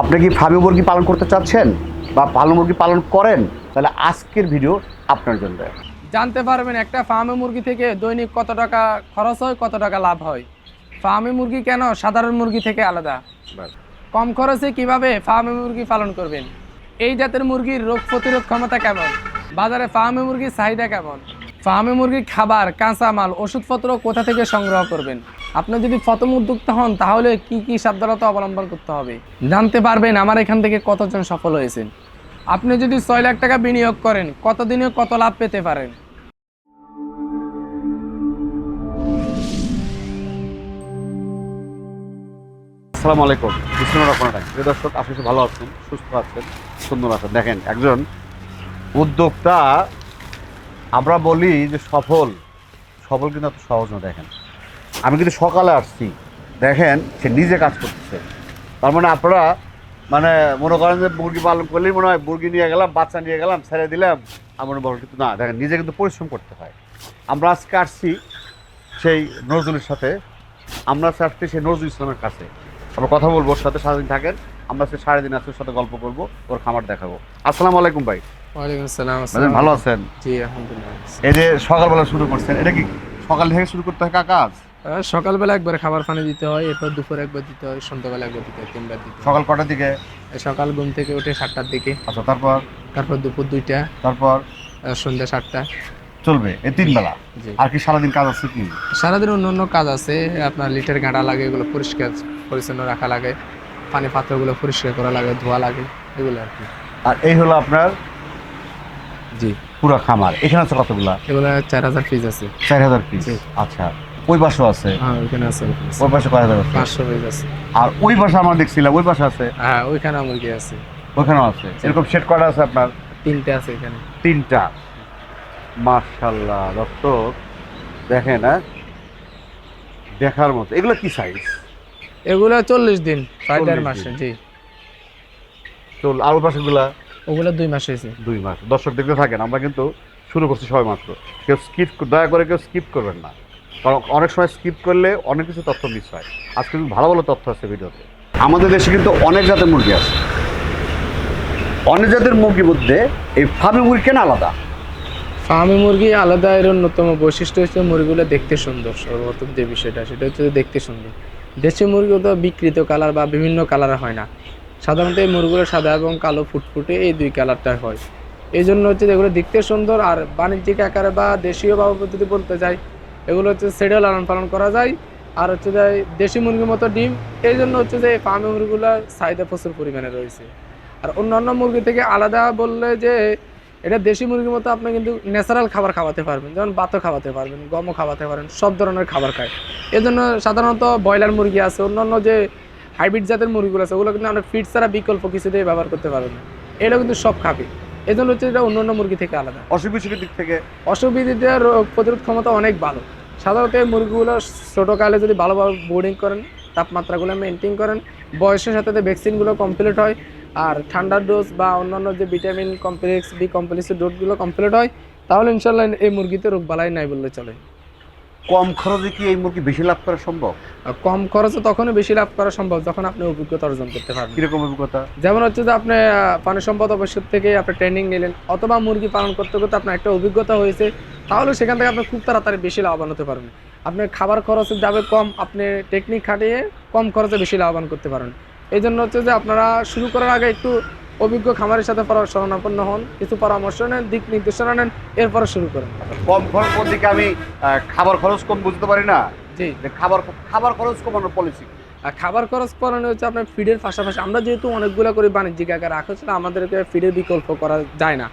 আপনি কি ফার্মি মুরগি পালন করতে চাচ্ছেন বা পালন মুরগি পালন করেন? তাহলে আজকের ভিডিও আপনার জন্য। জানতে পারবেন একটা ফার্মে মুরগি থেকে দৈনিক কত টাকা খরচ হয় কত টাকা লাভ হয়। ফার্মে মুরগি কেন সাধারণ মুরগি থেকে আলাদা? কম খরচে কীভাবে ফার্মে মুরগি পালন করবেন? এই জাতের মুরগির রোগ প্রতিরোধ ক্ষমতা কেমন? বাজারে ফার্মে মুরগির চাহিদা কেমন? ফার্মে মুরগির খাবার, কাঁচামাল, ওষুধপত্র কোথা থেকে সংগ্রহ করবেন? আপনি যদি প্রথম উদ্যোক্তা হন, তাহলে কি কি সাবধানতা অবলম্বন করতে হবে? জানতে পারবেন আমার এখান থেকে কতজন সফল হয়েছেন। আপনি যদি ছয় লাখ টাকা বিনিয়োগ করেন, কতদিনে কত লাভ পেতে পারেন? আসসালামু আলাইকুম। বিষ্ণু রহমান প্রিয় দর্শক, আপনি ভালো আছেন, সুস্থ আছেন, সুন্দর আছেন। দেখেন, একজন উদ্যোক্তা আমরা বলি যে সফল সফল কিন্তু এত সহজ না, দেখেন। আমি কিন্তু সকালে আসছি, দেখেন সে নিজে কাজ করতেছে। তার মানে আপনারা মানে মনে করেন যে মুরগি পালন করলেই মনে হয় মুরগি নিয়ে গেলাম, বাচ্চা নিয়ে গেলাম, ছেড়ে দিলাম আমার বল কিন্তু না, দেখেন, নিজে কিন্তু পরিশ্রম করতে হয়। আমরা আজকে আসছি সেই নজরুলের সাথে, আমরা আজকে আসছি সেই নজরুল ইসলামের কাছে। আমরা কথা বলব ওর সাথে সারাদিন থাকেন। আমরা আজকে সারাদিন আজকে সাথে গল্প করব ওর খামার দেখাবো। আসসালামু আলাইকুম ভাই। ওয়ালাইকুম আসসালাম ভালো আছেন? জি আলহামদুলিল্লাহ। এই যে সকালবেলা শুরু করছেন এটা কি সকাল থেকে শুরু করতে হয় কাজ? সকালবেলা একবার খাবার পানি দিতে হয় এরপর দুপুর একবার দিতে হয় সন্ধ্যাবেলা একবার দিতে হয় তিনবার দিতে সকাল কটার দিকে? সকাল ঘুম থেকে উঠে সাতটার দিকে। আচ্ছা তারপর? তারপর দুপুর দুইটা তারপর? সন্ধ্যা সাতটা। চলবে এই তিন বেলা। আর কি সারাদিন কাজ আছে কি? সারাদিন অন্য অন্য কাজ আছে আপনার লিটার গাঁটা লাগে এগুলো পরিষ্কার পরিচ্ছন্ন রাখা লাগে পানি পাত্রগুলো পরিষ্কার করা লাগে ধোয়া লাগে এগুলো আর কি। আর এই হলো আপনার জি। পুরো খামার এখানে আছে কতগুলা? এগুলো চার হাজার পিস আছে। চার হাজার পিস আচ্ছা ওই পাশেও আছে? হ্যাঁ ওইখানে আছে ওই পাশে কয় হাজার পাঁচশো পিস আছে। আর ওই পাশে আমরা দেখছিলাম ওই পাশে আছে? হ্যাঁ ওইখানে মুরগি আছে। ওইখানেও আছে। এরকম সেট কটা আছে আপনার? তিনটে আছে এখানে। তিনটা। মার্শাল্লাহ দর্শক দেখেন হ্যাঁ? দেখার মতো। এগুলো কি সাইজ এগুলো চল্লিশ দিন প্রায় দেড় মাসে জি। চল আর পাশেগুলা? ওগুলো দুই মাস হয়েছে। দুই মাস। দর্শক দেখতে থাকেন আমরা কিন্তু শুরু করছি সবাই মাত্র। কেউ স্কিপ দয়া করে কেউ স্কিপ করবেন না। কারণ অনেক সময় স্কিপ করলে অনেক কিছু তথ্য মিস হয়। আজকে কিন্তু ভালো ভালো তথ্য আছে ভিডিওতে। আমাদের দেশে কিন্তু অনেক জাতের মুরগি আছে। অনেক জাতের মুরগির মধ্যে এই ফার্মি মুরগি কেন আলাদা? ফার্মি মুরগি আলাদা এর অন্যতম বৈশিষ্ট্য হচ্ছে মুরগিগুলো দেখতে সুন্দর। সর্বপ্রথম যে বিষয়টা, সেটা হচ্ছে দেখতে সুন্দর। দেশি মুরগি তো বিকৃত কালার বা বিভিন্ন কালার হয় না। সাধারণত এই মুরগিগুলো সাদা এবং কালো ফুটফুটে এই দুই কালারটা হয়। এই জন্য হচ্ছে এগুলো দেখতে সুন্দর আর বাণিজ্যিক আকারে বা দেশীয় ভাবে যদি বলতে যাই, এগুলো হচ্ছে সেডেল লালন পালন করা যায়। আর হচ্ছে যে দেশি মুরগির মতো ডিম এই জন্য হচ্ছে যে ফার্মি মুরগিগুলোর চাহিদা প্রচুর পরিমাণে রয়েছে। আর অন্যান্য মুরগি থেকে আলাদা বললে যে এটা দেশি মুরগির মতো আপনি কিন্তু ন্যাচারাল খাবার খাওয়াতে পারবেন যেমন ভাতও খাওয়াতে পারবেন গমও খাওয়াতে পারেন সব ধরনের খাবার খায়। এজন্য সাধারণত ব্রয়লার মুরগি আছে অন্যান্য যে হাইব্রিড জাতের মুরগিগুলো আছে ওগুলো কিন্তু আমরা ফিড ছাড়া বিকল্প কিছুতেই ব্যবহার করতে পারবেন না। এগুলো কিন্তু সব খাবে। এজন্য হচ্ছে এটা অন্যান্য মুরগি থেকে আলাদা। অসুখ বিসুখের দিক থেকে? অসুবিধা রোগ প্রতিরোধ ক্ষমতা অনেক ভালো। সাধারণত এই মুরগিগুলো ছোটোকালে যদি ভালোভাবে বোর্ডিং করেন তাপমাত্রাগুলো মেনটেন করেন বয়সের সাথে ভ্যাকসিনগুলো কমপ্লিট হয় আর ঠান্ডার ডোজ বা অন্যান্য যে ভিটামিন কমপ্লেক্স বি কমপ্লেক্সের ডোজগুলো কমপ্লিট হয় তাহলে ইনশাল্লাহ এই মুরগিতে রোগ বালাই নাই বললে চলে। কম খরচে কি এই মুরগি বেশি লাভ করা সম্ভব? কম খরচে তখনই বেশি লাভ করা সম্ভব যখন আপনি অভিজ্ঞতা অর্জন করতে পারবেন। কীরকম অভিজ্ঞতা? যেমন হচ্ছে যে আপনি পানি সম্পদ অবশ্যই থেকে আপনি ট্রেনিং নিলেন অথবা মুরগি পালন করতে করতে আপনার একটা অভিজ্ঞতা হয়েছে তাহলে সেখান থেকে আপনি খুব তাড়াতাড়ি বেশি লাভবান হতে পারবেন। আপনি খাবার খরচ যাবে কম আপনি টেকনিক খাটিয়ে কম খরচে বেশি লাভবান করতে পারেন এই জন্য হচ্ছে যে আপনারা শুরু করার আগে একটু অভিজ্ঞ খামারের সাথে শরণাপন্ন হন কিছু পরামর্শ নেন দিক নির্দেশনা নেন এরপরে শুরু করেন। কম খরচ দিকে আমি খাবার খরচ কম বুঝতে পারি না? জি। যে খাবার খাবার খরচ কমানোর পলিসি আর খাবার খরচ করানো হচ্ছে আপনার ফিডের পাশাপাশি। আমরা যেহেতু অনেকগুলো করে বাণিজ্যিক আকারে রাখা হচ্ছে আমাদেরকে ফিডের বিকল্প করা যায় না।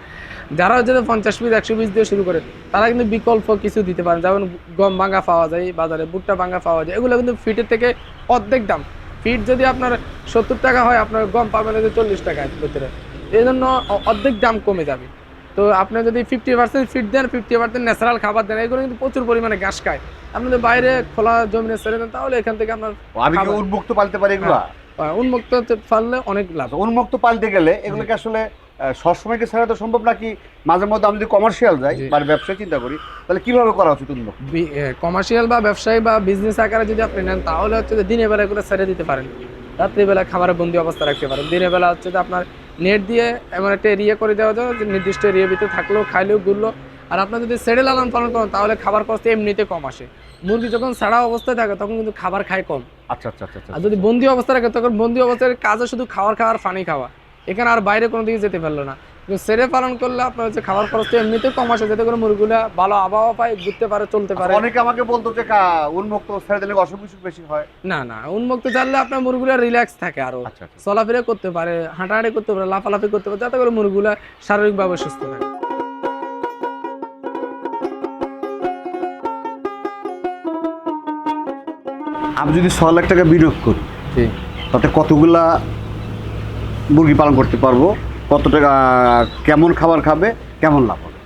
যারা হচ্ছে পঞ্চাশ পিস একশো পিস দিয়ে শুরু করে তারা কিন্তু বিকল্প কিছু দিতে পারেন। যেমন গম ভাঙা পাওয়া যায় বাজারে ভুট্টা ভাঙা পাওয়া যায় এগুলো কিন্তু ফিটের থেকে অর্ধেক দাম। ফিট যদি আপনার সত্তর টাকা হয় আপনার গম পাবেন যে চল্লিশ টাকা ভিতরে। এই জন্য অর্ধেক দাম কমে যাবে। তো আপনি যদি ফিফটি পার্সেন্ট ফিট দেন ফিফটি পার্সেন্ট ন্যাচারাল খাবার দেন এগুলো কিন্তু প্রচুর পরিমাণে ঘাস খায়। আপনি যদি বাইরে খোলা জমিনে ছেড়ে দেন তাহলে এখান থেকে আপনার আমি উন্মুক্ত পালতে পারি এগুলো? উন্মুক্ত পাললে অনেক লাভ। আচ্ছা, উন্মুক্ত পালতে গেলে এগুলোকে আসলে সবসময় কি ছাড়া তো সম্ভব নাকি মাঝে মধ্যে আমি যদি কমার্শিয়াল যাই। বা ব্যবসা চিন্তা করি তাহলে কীভাবে করা উচিত উন্মুক্ত কমার্শিয়াল বা ব্যবসায়ী বা বিজনেস আকারে যদি আপনি নেন তাহলে হচ্ছে যে দিনের বেলা এগুলো ছেড়ে দিতে পারেন। রাত্রিবেলা খাবারের বন্দি অবস্থা রাখতে পারেন। দিনের বেলা হচ্ছে যে আপনার নেট দিয়ে এমন একটা এরিয়া করে দেওয়া যায় যে নির্দিষ্ট এরিয়ার ভিতরে থাকলেও খাইলেও ঘুরলো আর আপনার যদি সেডে লালন পালন করেন তাহলে খাবার খরচ এমনিতে কম আসে। মুরগি যখন ছাড়া অবস্থায় থাকে তখন কিন্তু খাবার খায় কম। আচ্ছা আচ্ছা আচ্ছা আচ্ছা আর যদি বন্দি অবস্থা রাখে তখন বন্দি অবস্থার কাজে শুধু খাবার খাওয়ার ফানি খাওয়া। এখানে আর বাইরে কোনো দিকে যেতে পারল না। কিন্তু সেরে পালন করলে আপনার হচ্ছে খাবার খরচ তো এমনিতেও কম আসে যাতে করে মুরগিগুলা ভালো আবহাওয়া পায় ঘুরতে পারে চলতে পারে। অনেকে আমাকে বলতো যে কা- উন্মুক্ত ছেড়ে দিলে অসুখ বিসুখ বেশি হয়? না না উন্মুক্ত চাললে আপনার মুরগুলা রিল্যাক্স থাকে আরও। আচ্ছা আচ্ছা। চলাফেরা করতে পারে হাঁটাহাঁটি করতে পারে লাফালাফি করতে পারে যাতে করে মুরগুলা শারীরিকভাবে সুস্থ থাকে। আমি যদি ছ লাখ টাকা বিনিয়োগ করি তাতে কতগুলা মুরগি পালন করতে পারব। কত টাকা কেমন খাবার খাবে কেমন লাভ হবে?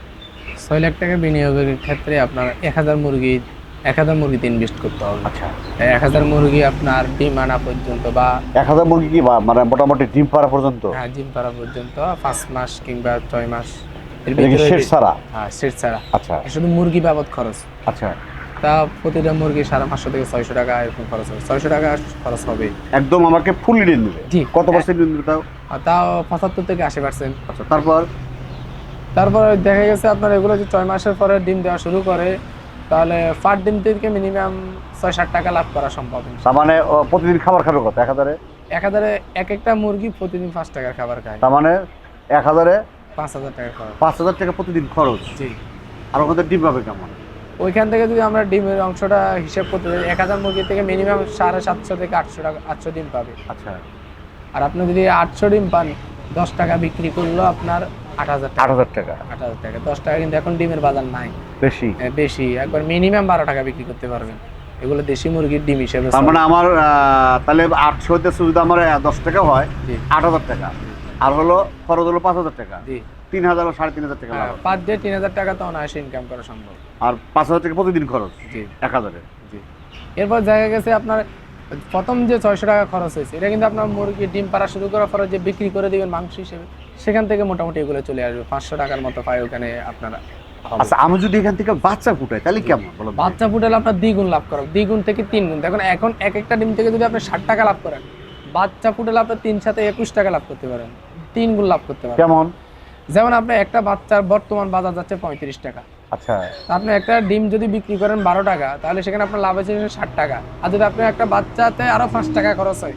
ছয় লাখ টাকা বিনিয়োগের ক্ষেত্রে আপনার এক হাজার মুরগি এক হাজার মুরগিতে ইনভেস্ট করতে হবে। আচ্ছা। এক হাজার মুরগি আপনার ডিম আনা পর্যন্ত বা এক হাজার মুরগি কি বা- মানে মোটামুটি ডিম পাড়া পর্যন্ত? হ্যাঁ ডিম পাড়া পর্যন্ত পাঁচ মাস কিংবা ছয় মাস। এর এটা ভিতরে শেষ ছাড়া? হ্যাঁ সেট ছাড়া। আচ্ছা। শুধু মুরগি বাবদ খরচ। আচ্ছা। তা প্রতিটা মুরগি সাড়ে পাঁচশো থেকে ছয়শো টাকা এরকম খরচ হবে। ছয়শো টাকা খরচ হবে। একদম আমাকে ফুল ঋণ দেবে। জি। কত পার্সেন্ট ঋণ দেবে তাও? তাও পঁচাত্তর থেকে আশি পার্সেন্ট আচ্ছা তারপর? তারপরে দেখা গেছে আপনার এগুলো যে ছয় মাসের পরে ডিম দেওয়া শুরু করে তাহলে পার ডিম থেকে মিনিমাম ছয় ষাট টাকা লাভ করা সম্ভব। তার মানে প্রতিদিন খাবার খাবে কত? এক হাজারে? এক হাজারে এক একটা মুরগি প্রতিদিন পাঁচ টাকার খাবার খায়। তার মানে এক হাজারে পাঁচ হাজার টাকা খাবার। পাঁচ হাজার টাকা প্রতিদিন খরচ। জি। আর ওখানে ডিম পাবে কেমন? ওইখান থেকে যদি আমরা ডিমের অংশটা হিসেব করতে যাই এক হাজার মুরগি থেকে মিনিমাম সাড়ে সাতশো থেকে আটশো টাকা আটশো ডিম পাবে। আচ্ছা। আর আপনি যদি আটশো ডিম পান দশ টাকা বিক্রি করল আপনার আট হাজার আট হাজার টাকা। আট হাজার টাকা দশ টাকা কিন্তু এখন ডিমের বাজার নাই। বেশি? বেশি। একবার মিনিমাম বারো টাকা বিক্রি করতে পারবেন। এগুলো দেশি মুরগির ডিম হিসেবে তার মানে আমার তাহলে আটশো হইতে যদি আমার দশ টাকা হয় আট হাজার টাকা। আর হলো খরচ হলো পাঁচ হাজার টাকা। তিন হাজার ও সাড়ে তিন হাজার টাকা হ্যাঁ। পার ডে তিন হাজার টাকা তো অনায়াসে ইনকাম করা সম্ভব। আর পাঁচ হাজার টাকা প্রতিদিন খরচ এক হাজারে। এরপর দেখা গেছে আপনার প্রথম যে ছয়শো টাকা খরচ হয়েছে এটা কিন্তু আপনার মুরগি ডিম পাড়া শুরু করার পরে যে বিক্রি করে দিবেন মাংস হিসেবে সেখান থেকে মোটামুটি এগুলো চলে আসবে। পাঁচশো টাকার মতো পায় ওখানে আপনারা আচ্ছা আমি যদি এখান থেকে বাচ্চা ফুটাই তাহলে কেমন? বলো? বাচ্চা ফুটালে আপনার দ্বিগুণ লাভ করেন দ্বিগুণ থেকে তিন গুণ। দেখুন এখন এক একটা ডিম থেকে যদি আপনি ষাট টাকা লাভ করেন বাচ্চা ফুটালে আপনি তিন সাথে একুশ টাকা লাভ করতে পারেন। তিন গুণ লাভ করতে পারেন কেমন? যেমন আপনি একটা বাচ্চার বর্তমান বাজার যাচ্ছে পঁয়ত্রিশ টাকা। আচ্ছা। আপনি একটা ডিম যদি বিক্রি করেন বারো টাকা তাহলে সেখানে আপনার লাভ আছে ষাট টাকা। আর যদি আপনি একটা বাচ্চাতে আরও পাঁচ টাকা খরচ হয়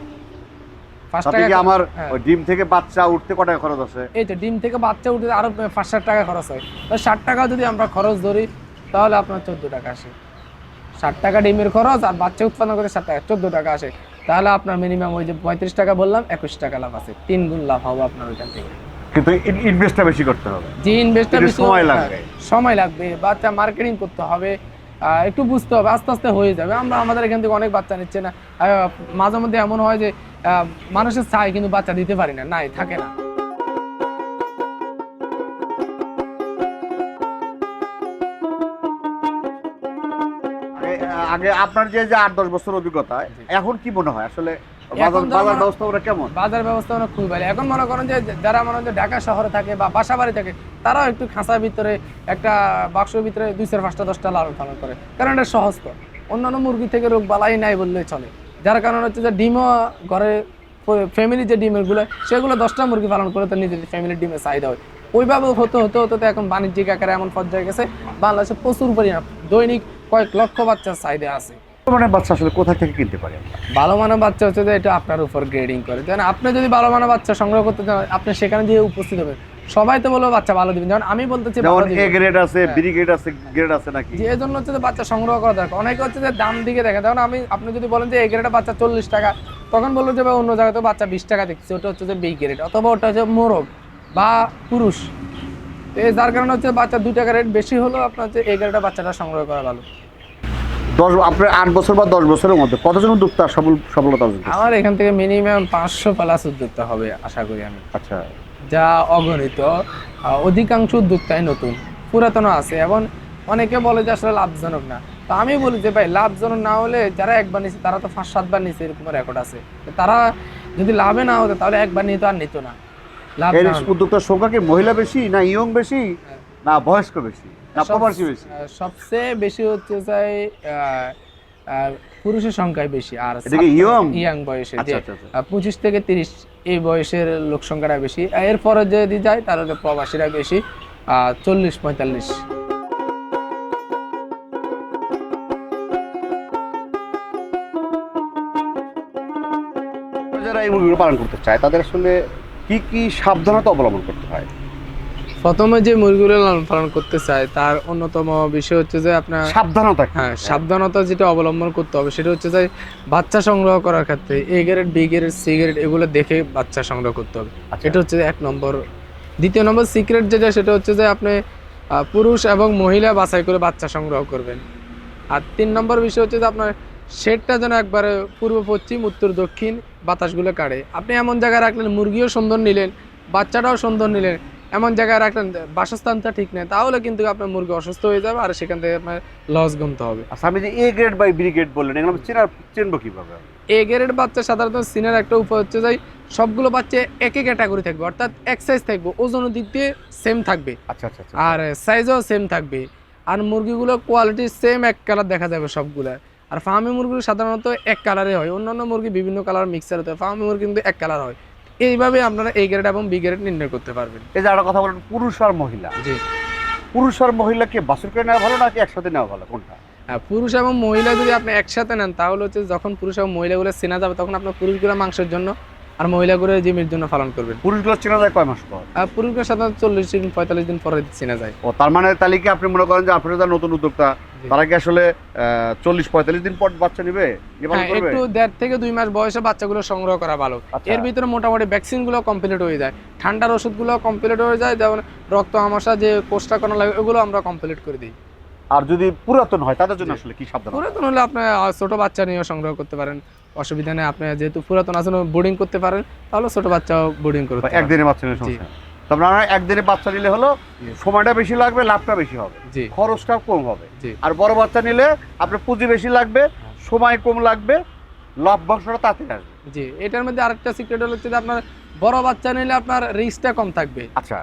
পাঁচ টাকা আমার হ্যাঁ। ডিম থেকে বাচ্চা উঠতে কত টাকা খরচ আছে? এই তো ডিম থেকে বাচ্চা উঠে আরও পাঁচ ষাট টাকা খরচ হয়। তো ষাট টাকা যদি আমরা খরচ ধরি তাহলে আপনার চোদ্দ টাকা আসে। ষাট টাকা ডিমের খরচ আর বাচ্চা উৎপাদন করতে ষাট টাকা চোদ্দ টাকা আসে। তাহলে আপনার মিনিমাম ওই যে পঁয়ত্রিশ টাকা বললাম একুশ টাকা লাভ আছে। তিন গুণ লাভ হবে আপনার ওইখান থেকে। কিন্তু ইনভেস্টটা বেশি করতে হবে। যে ইনভেস্টটা একটু সময় লাগবে। সময় লাগবে বাচ্চা মার্কেটিং করতে হবে। একটু বুঝতে হবে আস্তে আস্তে হয়ে যাবে। আমরা আমাদের এখান থেকে অনেক বাচ্চা নিচ্ছে না। মাঝে মধ্যে এমন হয় যে মানুষের চাই কিন্তু বাচ্চা দিতে পারি না নাই থাকে না। আগে- আপনার যে যে আট দশ বছর অভিজ্ঞতা এখন কি মনে হয়? আসলে বাজার ব্যবস্থাপনা কেমন? বাজার ব্যবস্থা অনেক খুবই ভালো। এখন মনে করেন যে যারা মনে যে ঢাকা শহরে থাকে বা বাসা বাড়ি থাকে তারাও একটু খাঁচার ভিতরে একটা বাক্সের ভিতরে দুই চার পাঁচটা দশটা লালন পালন করে। কারণ এটা সহজ তো। অন্যান্য মুরগি থেকে রোগ বালাই নাই বললেই চলে। যার কারণ হচ্ছে যে ডিমও ঘরে ফ্যামিলি যে ডিমেরগুলো সেগুলো দশটা মুরগি পালন করে তো নিজের ফ্যামিলির ডিমের চাহিদা হয়। ওইভাবে হতে হতে হতে তো এখন বাণিজ্যিক আকারে এমন পর্যায়ে গেছে। বাংলাদেশে প্রচুর পরিমাণ দৈনিক কয়েক লক্ষ বাচ্চার চাহিদা আছে। বাচ্চা আসলে কোথা থেকে কিনতে পারি? ভালো মানের বাচ্চা হচ্ছে যে এটা আপনার উপর গ্রেডিং করে। যেন আপনি যদি ভালো মানের বাচ্চা সংগ্রহ করতে চান আপনি সেখানে গিয়ে উপস্থিত হবেন। সবাই তো বলব বাচ্চা ভালো দিবেন। যেমন আমি বলতেছি যেমন এ গ্রেড আছে হ্যাঁ। বি গ্রেড আছে গ্রেড আছে নাকি? যে এই জন্য হচ্ছে বাচ্চা সংগ্রহ করা দরকার। অনেকে হচ্ছে যে দাম দিকে দেখে। যেমন আমি আপনি যদি বলেন যে এই গ্রেডের বাচ্চা চল্লিশ টাকা তখন বলব যে ভাই অন্য জায়গায় তো বাচ্চা বিশ টাকা দেখছি। ওটা হচ্ছে যে বি গ্রেড অথবা ওটা হচ্ছে মোরগ বা পুরুষ। তো যার কারণে হচ্ছে বাচ্চা দুই টাকা রেট বেশি হলেও আপনার হচ্ছে এই গ্রেডের বাচ্চাটা সংগ্রহ করা ভালো। দশ আপনার আট বছর বা দশ বছরের মধ্যে কতজন উদ্যোক্তা সফল সফলতা অর্জন আমার এখান থেকে মিনিমাম পাঁচশো প্লাস উদ্যোক্তা হবে আশা করি আমি। আচ্ছা। যা অগণিত অধিকাংশ উদ্যোক্তাই নতুন পুরাতনও আছে এবং অনেকে বলে যে আসলে লাভজনক না। তো আমি বলি যে ভাই লাভজনক না হলে যারা একবার নিচ্ছে তারা তো পাঁচ সাতবার নিচ্ছে এরকম রেকর্ড আছে। তারা যদি লাভে না হতো তাহলে একবার নিয়ে তো আর নিত না। লাভ উদ্যোক্তার সংখ্যা কি? মহিলা বেশি না ইয়ং বেশি? না বয়স্ক বেশি? সবচেয়ে বেশি হচ্ছে চাই পুরুষের সংখ্যাই বেশি আর? ইয়াং বয়সে আচ্ছা আচ্ছা আচ্ছা। পঁচিশ থেকে তিরিশ এই বয়সের লোক সংখ্যাটা বেশি এরপরে যদি যায় তাহলে প্রবাসীরা বেশি চল্লিশ পঁয়তাল্লিশ যারা এই মুরগিগুলো পালন করতে চায় তাদের আসলে কি কি সাবধানতা অবলম্বন করতে হয় প্রথমে যে মুরগিগুলো লালন পালন করতে চায় তার অন্যতম বিষয় হচ্ছে যে আপনার সাবধানতা হ্যাঁ সাবধানতা যেটা অবলম্বন করতে হবে সেটা হচ্ছে যে বাচ্চা সংগ্রহ করার ক্ষেত্রে A grade B grade C grade এগুলো দেখে বাচ্চা সংগ্রহ করতে হবে। আচ্ছা। এটা হচ্ছে এক নম্বর। দ্বিতীয় নম্বর সিক্রেট যেটা সেটা হচ্ছে যে আপনি পুরুষ এবং মহিলা বাছাই করে বাচ্চা সংগ্রহ করবেন। আর তিন নম্বর বিষয় হচ্ছে যে আপনার শেডটা যেন একবারে পূর্ব পশ্চিম উত্তর দক্ষিণ বাতাসগুলো কাড়ে। আপনি এমন জায়গায় রাখলেন মুরগিও সুন্দর নিলেন বাচ্চাটাও সুন্দর নিলেন এমন জায়গায় রাখলেন বাসস্থানটা ঠিক নেই তাহলে কিন্তু আপনার মুরগি অসুস্থ হয়ে যাবে আর সেখান থেকে আপনার লস গুনতে হবে। আচ্ছা আমি যে A grade by B grade বললেন এগুলো চেনার চিনবো কীভাবে? এ গ্রেড বাচ্চা সাধারণত সিনের একটা উপায় হচ্ছে যে সবগুলো বাচ্চা একই ক্যাটাগরি থাকবে অর্থাৎ এক সাইজ থাকবে ওজনের দিক দিয়ে সেম থাকবে। আচ্ছা আচ্ছা আচ্ছা আর সাইজও সেম থাকবে। আর মুরগিগুলো কোয়ালিটি সেম এক কালার দেখা যাবে সবগুলা। আর ফার্মি মুরগি সাধারণত এক কালারে হয় অন্যান্য মুরগি বিভিন্ন কালার মিক্সার হতে হয় ফার্মি মুরগি কিন্তু এক কালার হয়। এইভাবে আপনারা এই গ্রেড এবং বি গ্রেড নির্ণয় করতে পারবেন। এই যে একটা কথা বলেন পুরুষ আর মহিলা। জি। পুরুষ আর মহিলাকে বাছুর করে নেওয়া ভালো নাকি একসাথে নেওয়া ভালো? কোনটা? হ্যাঁ, পুরুষ এবং মহিলা যদি আপনি একসাথে নেন তাহলে হচ্ছে যখন পুরুষ এবং মহিলাগুলো চেনা যাবে তখন আপনার পুরুষগুলো মাংসের জন্য আর মহিলাগুলো জিমের জন্য পালন করবেন। পুরুষগুলো চেনা যায় কয় মাস পর? আর পুরুষগুলো সাধারণত চল্লিশ দিন পঁয়তাল্লিশ দিন পরে চেনা যায়। ও তার মানে তাহলে কি আপনি মনে করেন যে আপনারা যারা নতুন উদ্যোক্তা। তারা কি আসলে চল্লিশ পঁয়তাল্লিশ দিন পর বাচ্চা নিবে? নিয়ে হ্যাঁ একটু দেড় থেকে দুই মাস বয়সে বাচ্চাগুলো সংগ্রহ করা ভালো। আচ্ছা। এর ভিতরে মোটামুটি ভ্যাকসিনগুলো কমপ্লিট হয়ে যায়। ঠান্ডার ওষুধগুলো কমপ্লিট হয়ে যায় যেমন রক্ত আমাশা যে কোষটা করা লাগে ওগুলো আমরা কমপ্লিট করে দিই। আর যদি পুরাতন হয় তাদের জন্য আসলে কি সাবধান পুরাতন হলে আপনি ছোট বাচ্চা নিয়েও সংগ্রহ করতে পারেন। অসুবিধা নেই। আপনি যেহেতু পুরাতন আছেন বোর্ডিং করতে পারেন তাহলে ছোট বাচ্চাও বোর্ডিং করতে একদিনে বাচ্চা নিয়ে সমস্যা। তারপরে আমরা একদিনে বাচ্চা নিলে হলো সময়টা বেশি লাগবে লাভটা বেশি হবে। খরচটা কম হবে। আর বড় বাচ্চা নিলে আপনার পুঁজি বেশি লাগবে সময় কম লাগবে লাভ বংশটা তাড়াতাড়ি আসবে। জি এটার মধ্যে আরেকটা সিক্রেট হলো হচ্ছে যে আপনার বড় বাচ্চা নিলে আপনার রিস্কটা কম থাকবে। আচ্ছা।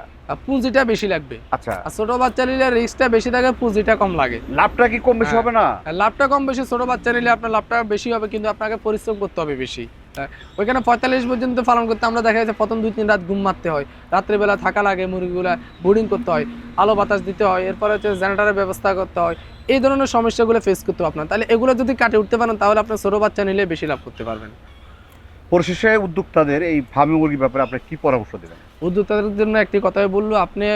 পুঁজিটা বেশি লাগবে। আচ্ছা। আর ছোট বাচ্চা নিলে রিস্কটা বেশি থাকে পুঁজিটা কম লাগে। লাভটা কি কম বেশি হ্যাঁ। হবে না? লাভটা কম বেশি ছোট বাচ্চা নিলে আপনার লাভটা বেশি হবে কিন্তু আপনাকে পরিশ্রম করতে হবে বেশি। হ্যাঁ, ওইখানে পঁয়তাল্লিশ পর্যন্ত পালন করতে আমরা দেখা যাচ্ছে প্রথম দুই তিন রাত ঘুম মারতে হয়। রাত্রেবেলা থাকা লাগে মুরগিগুলা বোর্ডিং করতে হয় আলো বাতাস দিতে হয় এরপরে হচ্ছে জেনারেটারের ব্যবস্থা করতে হয়। এই ধরনের সমস্যাগুলো ফেস করতে হবে আপনার। তাহলে এগুলো যদি কাটে উঠতে পারেন তাহলে আপনার ছোট বাচ্চা নিলে বেশি লাভ করতে পারবেন। পরিশেষে উদ্যোক্তাদের এই ফার্মি মুরগির ব্যাপারে আপনি কি পরামর্শ দেবেন? উদ্যোক্তাদের জন্য একটি কথাই বলল, আপনি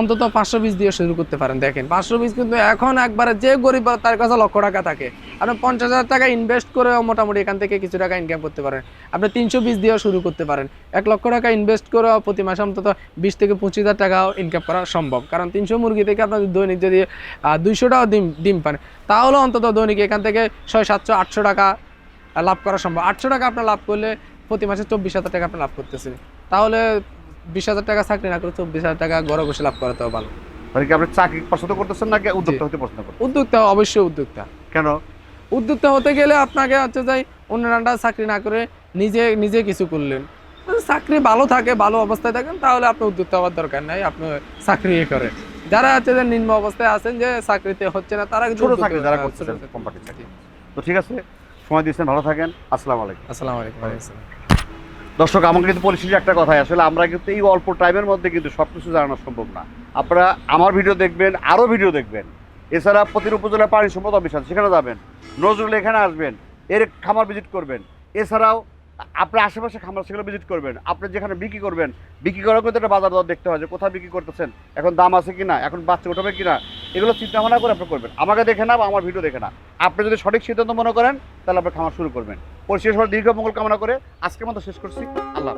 অন্তত পাঁচশো পিস দিয়ে শুরু করতে পারেন, দেখেন। পাঁচশো পিস কিন্তু এখন একবারে যে গরিব তার কাছে লক্ষ টাকা থাকে, আপনি পঞ্চাশ হাজার টাকা ইনভেস্ট করে মোটামুটি এখান থেকে কিছু টাকা ইনকাম করতে পারেন। আপনি তিনশো পিস দিয়েও শুরু করতে পারেন। এক লক্ষ টাকা ইনভেস্ট করে প্রতি মাসে অন্তত বিশ থেকে পঁচিশ হাজার টাকাও ইনকাম করা সম্ভব। কারণ তিনশো মুরগি থেকে আপনার দৈনিক যদি দুইশোটাও ডিম ডিম পান তাহলে অন্তত দৈনিক এখান থেকে ছয়, সাতশো, আটশো টাকা লাভ করা সম্ভব। আটশো টাকা আপনার লাভ করলে প্রতি মাসে চব্বিশ হাজার টাকা আপনি লাভ করতেছেন। তাহলে বিশ হাজার টাকা চাকরি না করে চব্বিশ হাজার টাকা গড়ে বসে লাভ করাতেও ভালো। মানে কি আপনি চাকরি পছন্দ করতেছেন নাকি উদ্যোক্তা হতে পছন্দ করতেন উদ্যোক্তা অবশ্যই উদ্যোক্তা। কেন? উদ্যোক্তা হতে গেলে আপনাকে হচ্ছে যাই অন্যরা চাকরি না করে নিজে নিজে কিছু করলেন। চাকরি ভালো থাকে ভালো অবস্থায় থাকেন তাহলে আপনি উদ্যোক্তা হওয়ার দরকার নাই আপনি চাকরি করেন। যারা হচ্ছে যে নিম্ন অবস্থায় আছেন যে চাকরিতে হচ্ছে না তারা ছোট চাকরি যারা কোম্পানির চাকরি। তো ঠিক আছে সময় দিয়েছেন ভালো থাকেন। আসসালামু আলাইকুম। আসসালাম আলাইকুম দর্শক আমাকে কিন্তু পরিস্থিতি একটা কথাই আসলে আমরা কিন্তু এই অল্প টাইমের মধ্যে কিন্তু সব কিছু জানানো সম্ভব না। আপনারা আমার ভিডিও দেখবেন আরও ভিডিও দেখবেন। এছাড়া প্রতির উপজেলা পানি সম্পদ অফিস আছে সেখানে যাবেন। নজরুল এখানে আসবেন এর খামার ভিজিট করবেন। এছাড়াও আপনার আশেপাশে খামার সেগুলো ভিজিট করবেন। আপনি যেখানে বিক্রি করবেন, বিক্রি করার কিন্তু একটা বাজার দর দেখতে হয় যে কোথায় বিক্রি করতেছেন, এখন দাম আছে কিনা, এখন বাচ্চা উঠাবে কিনা, এগুলো চিন্তা ভাবনা করে আপনি করবেন। আমাকে দেখে না বা আমার ভিডিও দেখে না। আপনি যদি সঠিক সিদ্ধান্ত মনে করেন, তাহলে আপনি খামার শুরু করবেন। পরিশেষ দীর্ঘ মঙ্গল কামনা করে আজকের মতো শেষ করছি। আল্লাহ।